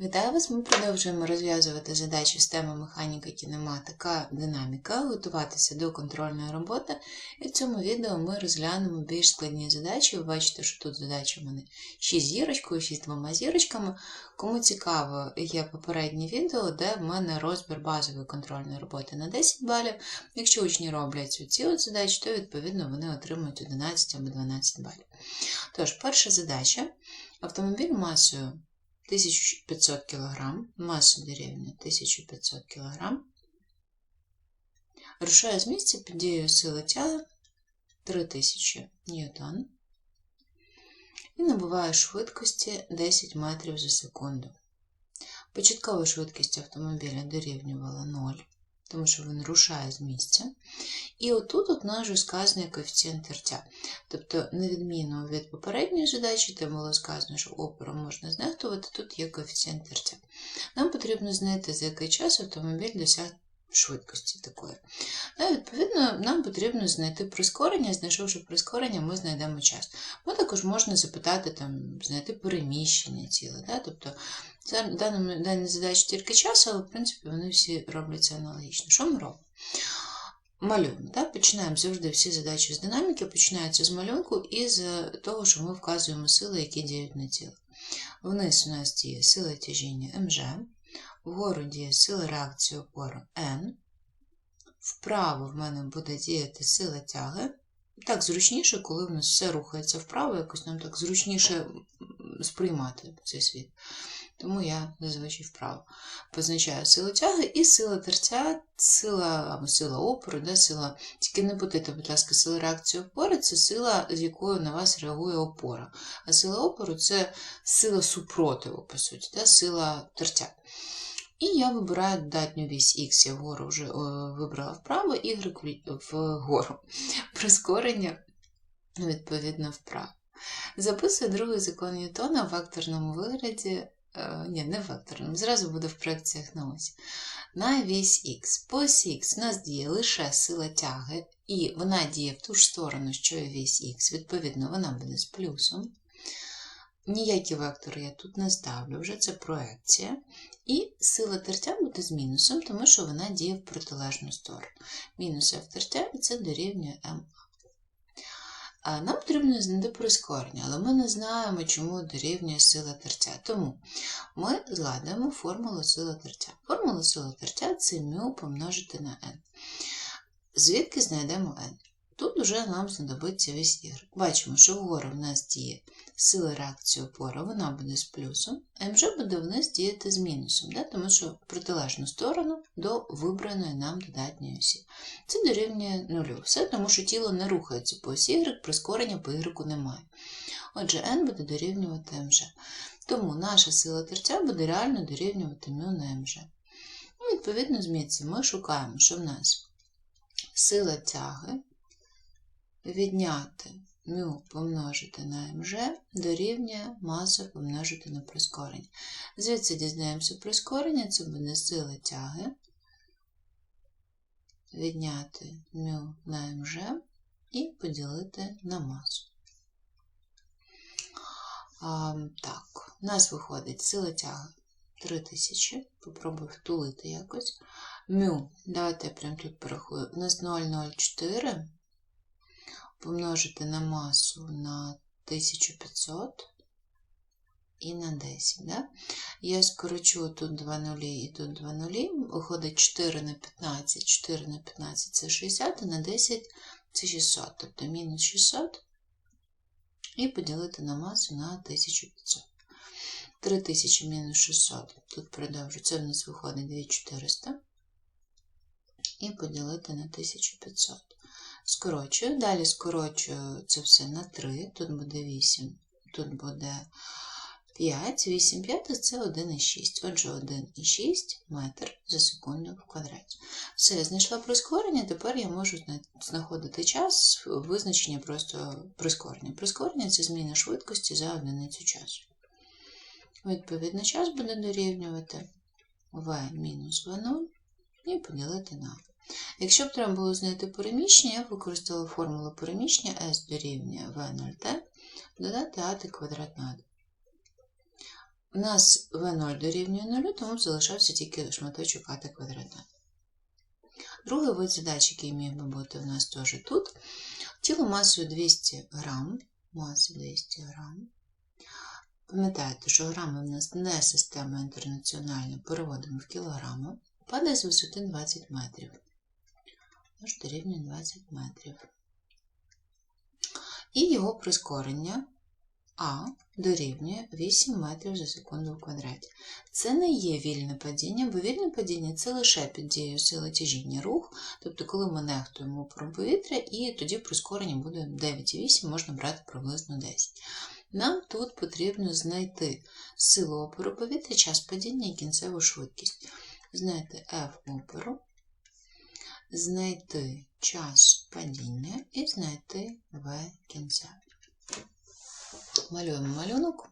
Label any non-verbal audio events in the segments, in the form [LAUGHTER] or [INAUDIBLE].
Вітаю вас! Ми продовжуємо розв'язувати задачі з теми механіка, кінематика, динаміка, готуватися до контрольної роботи. І в цьому відео ми розглянемо більш складні задачі. Ви бачите, що тут задача в мене 6 зірочкою, 6 двома зірочками. Кому цікаво, є попереднє відео, де в мене розбір базової контрольної роботи на 10 балів. Якщо учні роблять ці задачі, то відповідно вони отримують 11 або 12 балів. Тож, перша задача. Автомобіль масою 1500 кг, маса дорівнює 1500 кг, рушає з місця під дією сили тяги 3000 ньютон. І набуває швидкості 10 метрів за секунду. Початкова швидкість автомобіля дорівнювала 0 тому що він рушає з місця. І отут от наш сказаний коефіцієнт тертя. Тобто, на відміну від попередньої задачі, де було сказано, що опору можна знехтувати, тут є коефіцієнт тертя. Нам потрібно знайти, за який час автомобіль досяг швидкості такої. Ну, Відповідно, нам потрібно знайти прискорення, знайшовши прискорення, ми знайдемо час. Ми також можна запитати, там, знайти переміщення тіла. Да? Тобто, дані, дані задачі тільки час, але в принципі вони всі робляться аналогічно. Що ми робимо? Малюємо. Да? Починаємо завжди всі задачі з динаміки, починаються з малюнку і з того, що ми вказуємо сили, які діють на тіло. Вниз у нас діє сила тяжіння МЖ, вгору діє сила реакції опору N, вправо в мене буде діяти сила тяги. Так зручніше, коли в нас все рухається вправо, якось нам так зручніше сприймати цей світ. Тому я зазвичай вправо позначаю силу тяги і сила терця, сила або сила опору, да, сила, тільки не путайте, будь ласка, сила реакції опори це сила, з якою на вас реагує опора. А сила опору це сила супротиву, по суті, да, сила терця. І я вибираю додатню вісь Х, я вгору вже вибрала вправо, Y вгору. Прискорення, відповідно, вправо. Записую другий закон Ньютона в векторному вигляді. Ні, не в векторному, зразу буде в проекціях на ось. На вісь Х. По осі Х у нас діє лише сила тяги, і вона діє в ту ж сторону, що і вісь Х, відповідно, вона буде з плюсом. Ніякі вектори я тут не ставлю, вже це проекція. І сила тертя буде з мінусом, тому що вона діє в протилежну сторону. Мінус F тертя і це дорівнює МА. Нам потрібно знайти прискорення, але ми не знаємо, чому дорівнює сила тертя. Тому ми згадуємо формулу сили тертя. Формула сили тертя це μ помножити на n. Звідки знайдемо n? Тут вже нам знадобиться весь Y. Бачимо, що вгору в нас діє сила реакції опори, вона буде з плюсом, а МЖ буде вниз діяти з мінусом, да? тому що в протилежну сторону до вибраної нам додатньої осі. Це дорівнює нулю. Все, тому що тіло не рухається по осі Y, прискорення по Y немає. Отже, N буде дорівнювати МЖ. Тому наша сила терця буде реально дорівнювати μ на МЖ. І, відповідно, з ми шукаємо, що в нас сила тяги відняти μ помножити на МЖ дорівнює маса помножити на прискорення. Звідси дізнаємося прискорення, це буде сила тяги, відняти μ на МЖ і поділити на масу. А, Так, у нас виходить сила тяги 3000. Попробую втулити якось. Мю, давайте я прямо тут порахую. У нас 0,04 помножити на масу на 1500 і на 10. Да? Я скорочу тут 2 нулі і тут 2 нулі. Виходить 4 на 15, 4 на 15 це 60, а на 10 це 600, тобто мінус 600 і поділити на масу на 1500. 3000 мінус 600. Тут продовжу. Це в нас виходить 2400. І поділити на 1500. Скорочую. Далі скорочую це все на 3. Тут буде 8, тут буде 5. 8 п'ятих це 1,6. Отже, 1,6 метр за секунду в квадраті. Все, знайшла прискорення, тепер я можу знаходити час визначення просто прискорення. Прискорення це зміна швидкості за одиницю часу. Відповідно, час буде дорівнювати v мінус v0 і поділити на. Якщо б треба було знайти переміщення, я б використала формулу переміщення S дорівнює V0T, додати AT квадрат на 1. У нас В0 дорівнює 0, тому залишався тільки шматочок АТ квадратна. Другий вид задач, який міг би бути у нас теж тут. Тіло масою 200 грам, маса 200 грам. Пам'ятаєте, що грами в нас не система інтернаціональна, переводимо в кілограми, падає з висоти 20 метрів. Тож дорівнює 20 метрів. І його прискорення А дорівнює 8 метрів за секунду в квадраті. Це не є вільне падіння, бо вільне падіння це лише під дією сили тяжіння рух, тобто коли ми нехтуємо опором повітря, і тоді прискорення буде 9,8, можна брати приблизно 10. Нам тут потрібно знайти силу опору повітря, час падіння і кінцеву швидкість. Знайти F опору, знайти час падіння і знайти V кінця. Малюємо малюнок.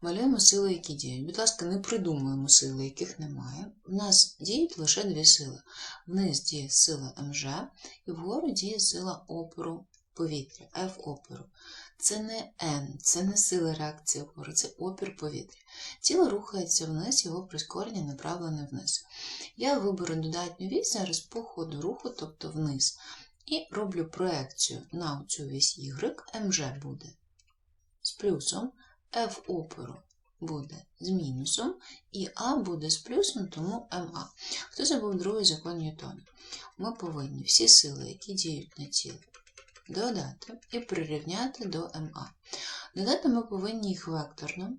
Малюємо сили, які діють. Будь ласка, не придумуємо сили, яких немає. У нас діють лише дві сили. Вниз діє сила МЖ, і вгору діє сила опору повітря, F опору. Це не N, це не сила реакції опору, це опір повітря. Тіло рухається вниз, його прискорення направлене вниз. Я виберу додатню вісь зараз по ходу руху, тобто вниз. І роблю проекцію на цю вісь Y, МЖ буде з плюсом, F опору буде з мінусом, і А буде з плюсом, тому МА. Хто забув другий закон Ньютона? Ми повинні всі сили, які діють на тіло, додати і прирівняти до МА. Додати ми повинні їх векторно.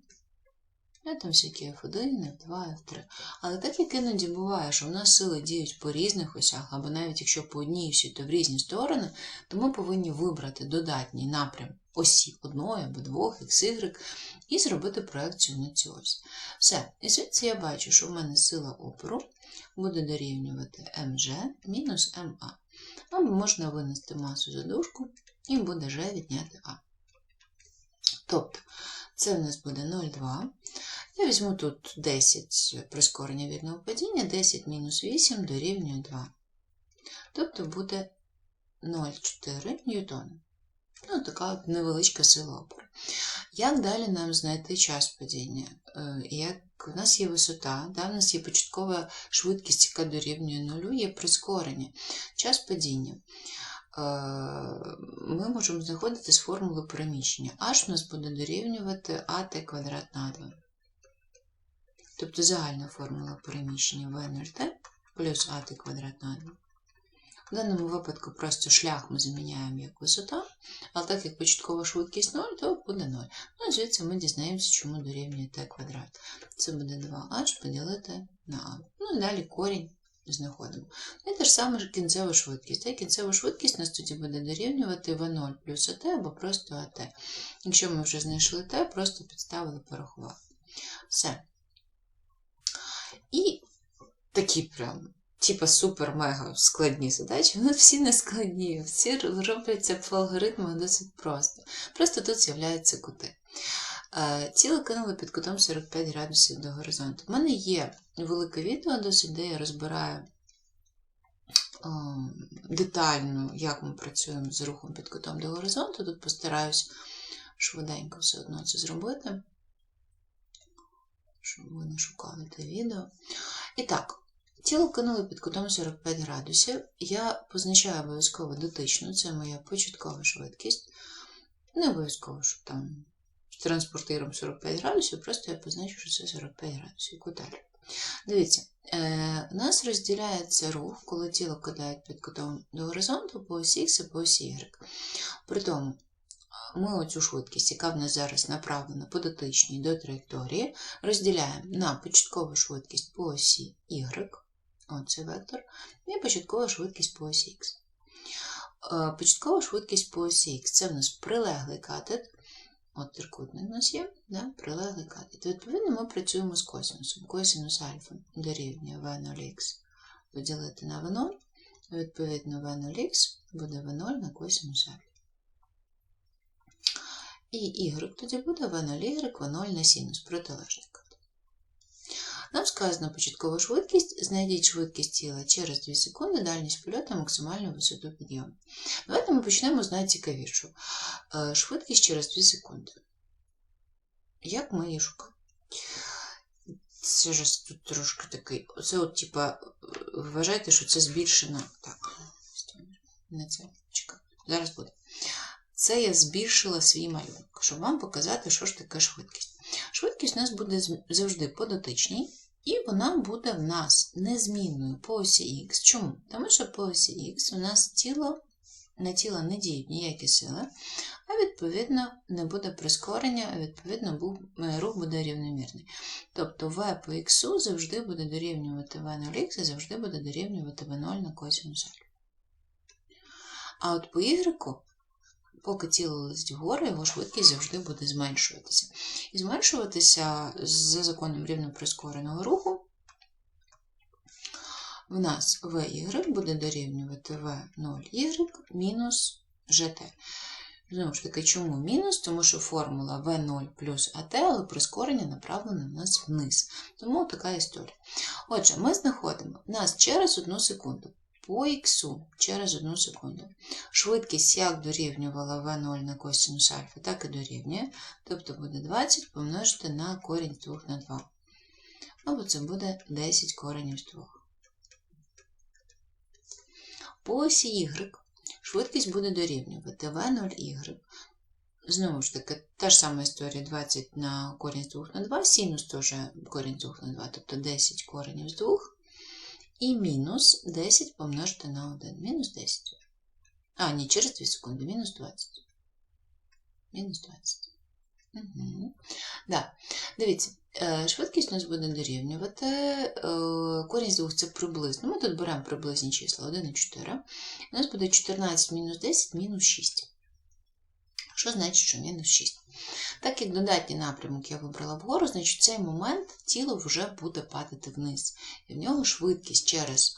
Я там всякі F1, F2, F3. Але так як іноді буває, що в нас сили діють по різних осях, або навіть якщо по одній осі, то в різні сторони, то ми повинні вибрати додатній напрям осі одної або двох, XY, і зробити проекцію на цю ось. Все. І звідси я бачу, що в мене сила опору буде дорівнювати МЖ мінус МА. Або можна винести масу за дужку, і буде вже відняти А. Тобто, це в нас буде 0,2. Я візьму тут 10 прискорення вірного падіння, 10 мінус 8 дорівнює 2. Тобто буде 0,4 ньютона. Ну, така от невеличка сила опору. Як далі нам знайти час падіння? Як У нас є висота, да? у нас є початкова швидкість, яка дорівнює нулю, є прискорення. Час падіння. Ми можемо знаходити з формули переміщення. H нас буде дорівнювати АТ квадрат на 2. Тобто загальна формула переміщення v0t плюс АТ квадрат на 2. В даному випадку просто шлях ми заміняємо як висота, але так як початкова швидкість 0, то буде 0. Ну і звідси ми дізнаємося, чому дорівнює t квадрат. Це буде 2h поділити на а. Ну і далі корінь знаходимо. І те ж саме кінцева швидкість. І кінцева швидкість нас тоді буде дорівнювати v0 плюс АТ або просто АТ. Якщо ми вже знайшли Т, просто підставили, порахували. Все. І такі прям типа супер-мега складні задачі, вони всі не складні, всі робляться по алгоритмах досить просто. Просто тут з'являються кути. Тіло кинули під кутом 45 градусів до горизонту. У мене є велике відео досить, де я розбираю детально, як ми працюємо з рухом під кутом до горизонту. Тут постараюсь швиденько все одно це зробити, щоб ви не шукали те відео. І так, тіло кинули під кутом 45 градусів. Я позначаю обов'язково дотичну, це моя початкова швидкість. Не обов'язково, щоб там з транспортиром 45 градусів, просто я позначу, що це 45 градусів. Куталь. Дивіться, е, у нас розділяється рух, коли тіло кидають під кутом до горизонту по осі Х і по осі Y. При тому, ми оцю швидкість, яка в нас зараз направлена по дотичній до траєкторії, розділяємо на початкову швидкість по осі Y, оце вектор, і початкова швидкість по осі Х. Е, початкова швидкість по осі Х це в нас прилеглий катет, от трикутник у нас є, да, прилеглий катет. Відповідно, ми працюємо з косинусом. Косинус альфа дорівнює v0х поділити на v0, відповідно v0х буде v0 на косинус альфа. І y тоді буде v0y, v0 на синус, протилежний кат. Нам сказано початкова швидкість, знайдіть швидкість тіла через 2 секунди, дальність польоту, максимальну висоту підйому. Давайте ми почнемо з найцікавішого. Швидкість через 2 секунди. як ми її шукаємо? Це ж тут трошки такий. Оце от, типа, вважайте, що це збільшено. Так, не це. Чекай. Зараз буде. Це я збільшила свій малюнок, щоб вам показати, що ж таке швидкість. Швидкість у нас буде завжди по дотичній, і вона буде в нас незмінною по осі Х. Чому? Тому що по осі Х у нас тіло на тіло не діють ніякі сили, а відповідно не буде прискорення, а відповідно е, рух буде рівномірний. Тобто v по х завжди буде дорівнювати v0х і завжди буде дорівнювати v0 на косинус альфа. А от по y, поки тіло летить вгору, його швидкість завжди буде зменшуватися. І зменшуватися за законом рівно прискореного руху в нас VY буде дорівнювати V0Y мінус GT. Знову ж таки, чому мінус? Тому що формула V0 плюс AT, але прискорення направлено в нас вниз. Тому така історія. Отже, ми знаходимо нас через одну секунду. По х через одну секунду. Швидкість як дорівнювала v0 на косинус альфа, так і дорівнює. Тобто буде 20 помножити на корінь 2 на 2. Або це буде 10 коренів з 2. По осі Y швидкість буде дорівнювати v0y. Знову ж таки, та ж сама історія 20 на корінь з 2 на 2, синус теж корінь з 2 на 2, тобто 10 коренів з 2. І мінус 10 помножити на 1. Мінус 10. А, ні, через 2 секунди, мінус 20. Мінус 20. Угу. Да. Дивіться, Е, швидкість у нас буде дорівнювати. Е, корінь з двох це приблизно. Ми тут беремо приблизні числа 1 і 4. У нас буде 14 мінус 10 мінус 6. Що значить, що мінус 6? Так як додатній напрямок я вибрала вгору, значить в цей момент тіло вже буде падати вниз. І в нього швидкість через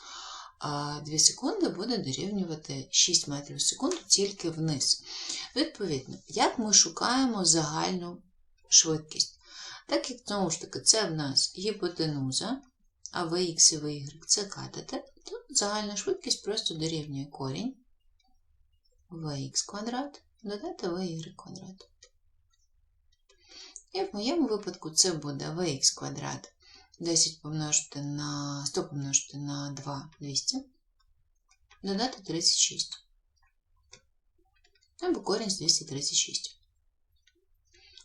2 секунди буде дорівнювати 6 метрів в секунду тільки вниз. Відповідно, як ми шукаємо загальну швидкість? Так як, знову ж таки, це в нас гіпотенуза, а Vx і Vy це катети, то загальна швидкість просто дорівнює корінь Vx квадрат додати Vy квадрат. І в моєму випадку це буде Vx квадрат 10 помножити на 100 помножити на 2 200, додати 36. Або корінь з 236.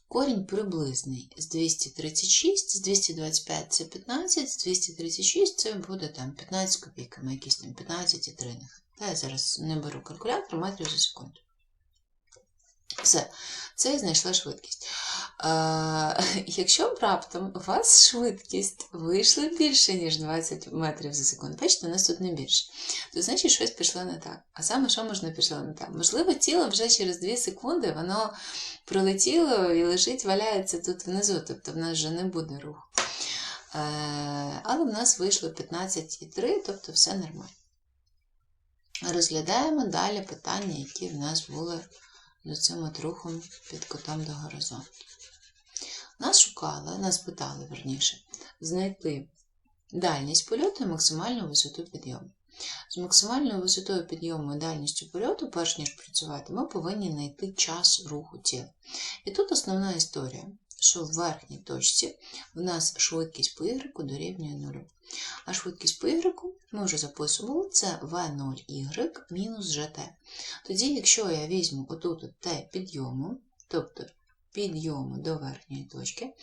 Корінь приблизний з 236, з 225 це 15, з 236 це буде там 15 копійками, якісь там 15 і 3 Та я зараз не беру калькулятор метрів за секунду. Все, це і знайшла швидкість. [LAUGHS] Якщо б раптом у вас швидкість вийшла більше, ніж 20 метрів за секунду, бачите, у нас тут не більше, то значить щось пішло не так. А саме, що можна пішло не так? Можливо, тіло вже через 2 секунди воно пролетіло і лежить, валяється тут внизу, тобто в нас вже не буде руху. А, але в нас вийшло 15,3, тобто все нормально. Розглядаємо далі питання, які в нас були за цим от рухом під котом до горизонту. Нас шукали, нас питали, верніше, знайти дальність польоту і максимальну висоту підйому. З максимальною висотою підйому і дальністю польоту, перш ніж працювати, ми повинні знайти час руху тіла. І тут основна історія, що в верхній точці в нас швидкість по Y дорівнює нулю. А швидкість по Y ми вже записували, це V0Y мінус GT. Тоді, якщо я візьму отут Т підйому, тобто підйому до верхньої точки,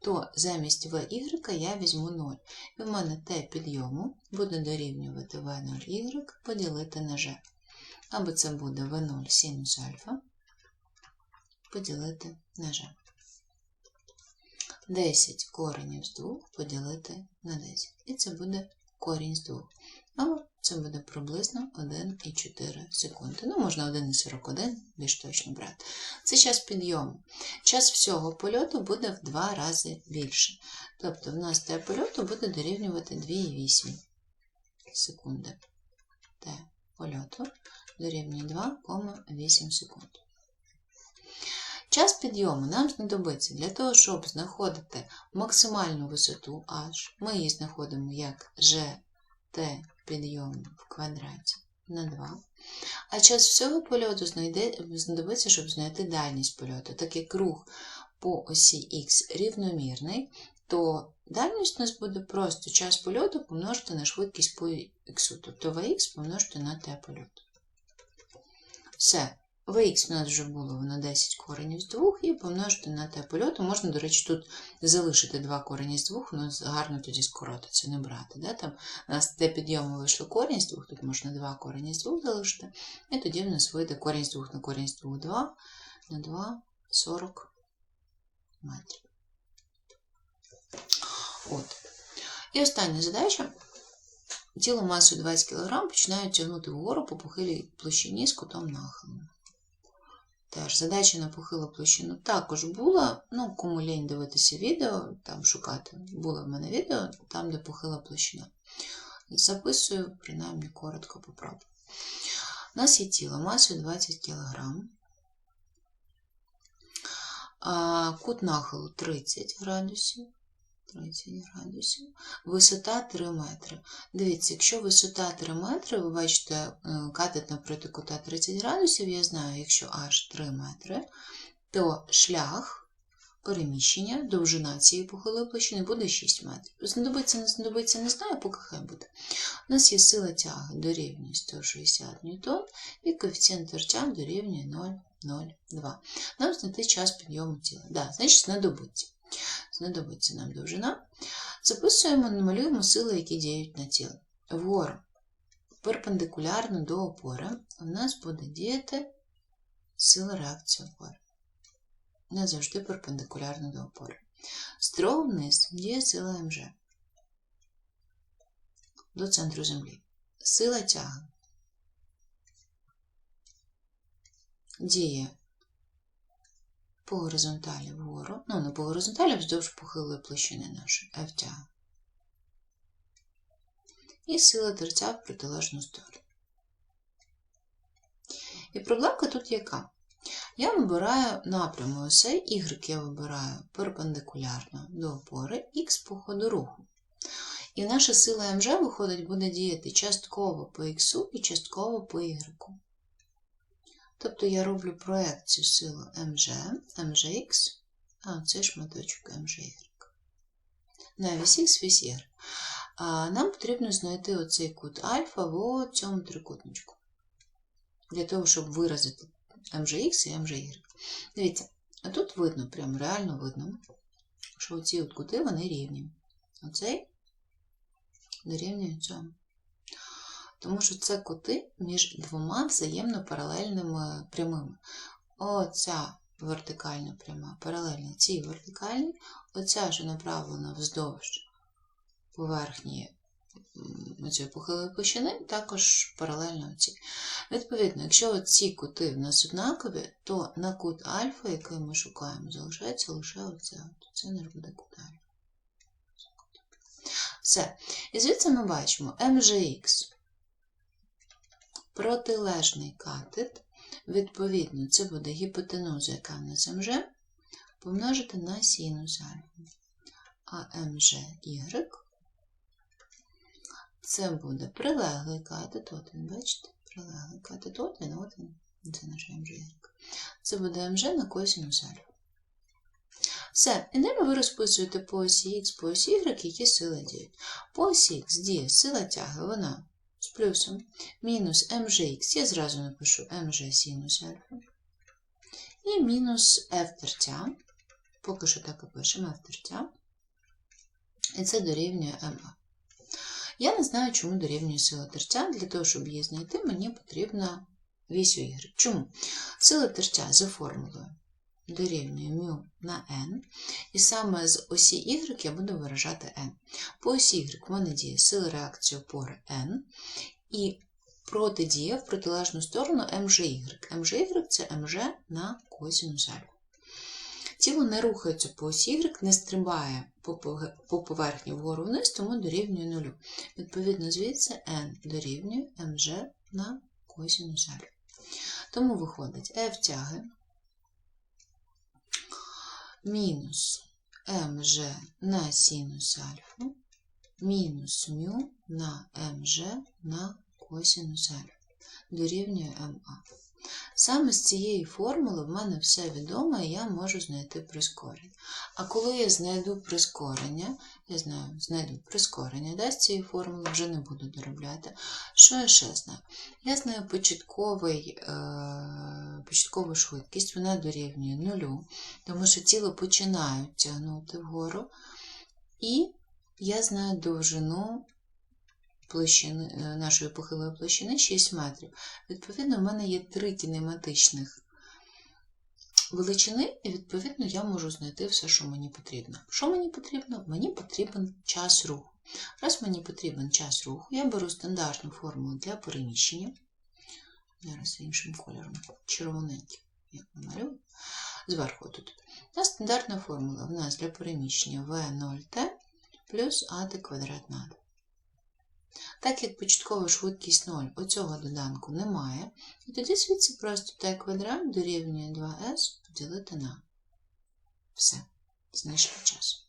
то замість VY я візьму 0. І в мене Т підйому буде дорівнювати V0Y поділити на G. Або це буде V0 синус альфа поділити на G. 10 коренів з 2 поділити на 10. І це буде корінь з 2. Або це буде приблизно 1,4 секунди. Ну, можна 1,41, більш точно брати. Це час підйому. Час всього польоту буде в 2 рази більше. Тобто, в нас те польоту буде дорівнювати 2,8 секунди. Т польоту дорівнює 2,8 секунд. Час підйому нам знадобиться для того, щоб знаходити максимальну висоту h. Ми її знаходимо як gt підйому в квадраті на 2. А час всього польоту знадобиться, щоб знайти дальність польоту, так як рух по осі х рівномірний, то дальність у нас буде просто час польоту помножити на швидкість по х, тобто Vx помножити на t польоту. Все. Vx у нас вже було воно 10 коренів з 2 і помножити на t польоту. Можна, до речі, тут залишити 2 корені з 2, воно гарно тоді скоротиться, не брати. Да? Там У нас для підйому вийшло корінь з 2, тут можна 2 корені з 2 залишити. І тоді в нас вийде корінь з 2 на корінь з 2 2 на 2 40 метрів. От. І остання задача. Тіло масою 20 кг починають тягнути вгору по похилій площині з кутом нахилу. Теж задача на похилу площину також була. Ну, кому лінь дивитися відео, там шукати. Було в мене відео, там, де похила площина. Записую, принаймні, коротко попробую. У нас є тіло масою 20 кг. Кут нахилу 30 градусів. 30 градусів, висота 3 метри. Дивіться, якщо висота 3 метри, ви бачите, е, катет напроти кута 30 градусів, я знаю, якщо аж 3 метри, то шлях переміщення, довжина цієї похилої площини буде 6 метрів. Знадобиться, не знадобиться, не знаю, поки хай буде. У нас є сила тяги дорівнює 160 ньютон і коефіцієнт тертя дорівнює 0,02. Нам знайти час підйому тіла. Да, значить, знадобиться знадобиться нам довжина. Записуємо, намалюємо сили, які діють на тіло. Вгору перпендикулярно до опори в нас буде діяти сила реакції опори. Не завжди перпендикулярно до опори. Строго вниз діє сила МЖ до центру землі. Сила тяги діє по горизонталі вгору, ну, не по горизонталі, вздовж похилої площини нашої тяга. І сила терця в протилежну сторону. І проблемка тут яка? Я вибираю напряму осей, Y я вибираю перпендикулярно до опори Х по ходу руху. І наша сила МЖ виходить, буде діяти частково по Х і частково по Y. Тобто я роблю проекцію сили МЖ, МЖХ, а це шматочок МЖY. На Y. А Нам потрібно знайти оцей кут альфа в цьому трикутничку. Для того, щоб виразити МЖХ і МЖY. Дивіться, а тут видно, прям реально видно, що оці от кути вони рівні. Оцей дорівнює цьому. Тому що це кути між двома взаємно паралельними прямими. Оця вертикальна пряма паралельна цій вертикальній, оця ж направлена вздовж поверхні цієї похилої площини, також паралельно цій. Відповідно, якщо ці кути в нас однакові, то на кут альфа, який ми шукаємо, залишається лише оце. Це не буде кут альфа. Все. І звідси ми бачимо MGX протилежний катет, відповідно, це буде гіпотенуза, яка в нас МЖ, помножити на синус альфа. А МЖY це буде прилеглий катет, от він, бачите, прилеглий катет, от він, от він, це наш МЖY. Це буде МЖ на косинус альфа. Все, і далі ви розписуєте по осі Х, по осі Y, які сили діють. По осі Х діє сила тяги, вона з плюсом мінус mgx, я зразу напишу mg синус альфа. І мінус f тертя, поки що так і пишемо f тертя. І це дорівнює МА. Я не знаю, чому дорівнює сила тертя. Для того, щоб її знайти, мені потрібна вісь Y. Чому? Сила тертя за формулою дорівнює μ на n, і саме з осі y я буду виражати n. По осі y в мене діє сила реакції опори n, і протидія в протилежну сторону mgy. mgy – це mg на косінус альфа. Тіло не рухається по осі Y, не стрибає по поверхні вгору вниз, тому дорівнює нулю. Відповідно, звідси n дорівнює mg на косінус альфа. Тому виходить f тяги мінус МЖ на синус альфа мінус мю на МЖ на косинус альфа дорівнює МА. Саме з цієї формули в мене все відомо, і я можу знайти прискорення. А коли я знайду прискорення, я знаю, знайду прискорення, да, з цієї формули вже не буду доробляти. Що я ще знаю? Я знаю початковий, е, початкову швидкість, вона дорівнює нулю, тому що тіло починають тягнути вгору. І я знаю довжину площини, е, нашої похилої площини 6 метрів. Відповідно, в мене є три кінематичних величини, і, відповідно, я можу знайти все, що мені потрібно. Що мені потрібно? Мені потрібен час руху. Раз мені потрібен час руху, я беру стандартну формулу для переміщення. Зараз іншим кольором, червоненьким, як намалюю. Зверху тут. Та стандартна формула в нас для переміщення V0t плюс АТ квадрат на 2. Так як початкова швидкість 0 оцього доданку немає, і тоді звідси просто t квадрат дорівнює 2s поділити на все. Знайшли час.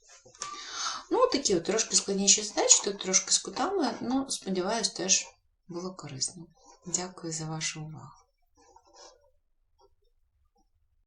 Ну, такі от трошки складніші задачі, тут трошки з кутами, ну, сподіваюсь, теж було корисно. Дякую за вашу увагу.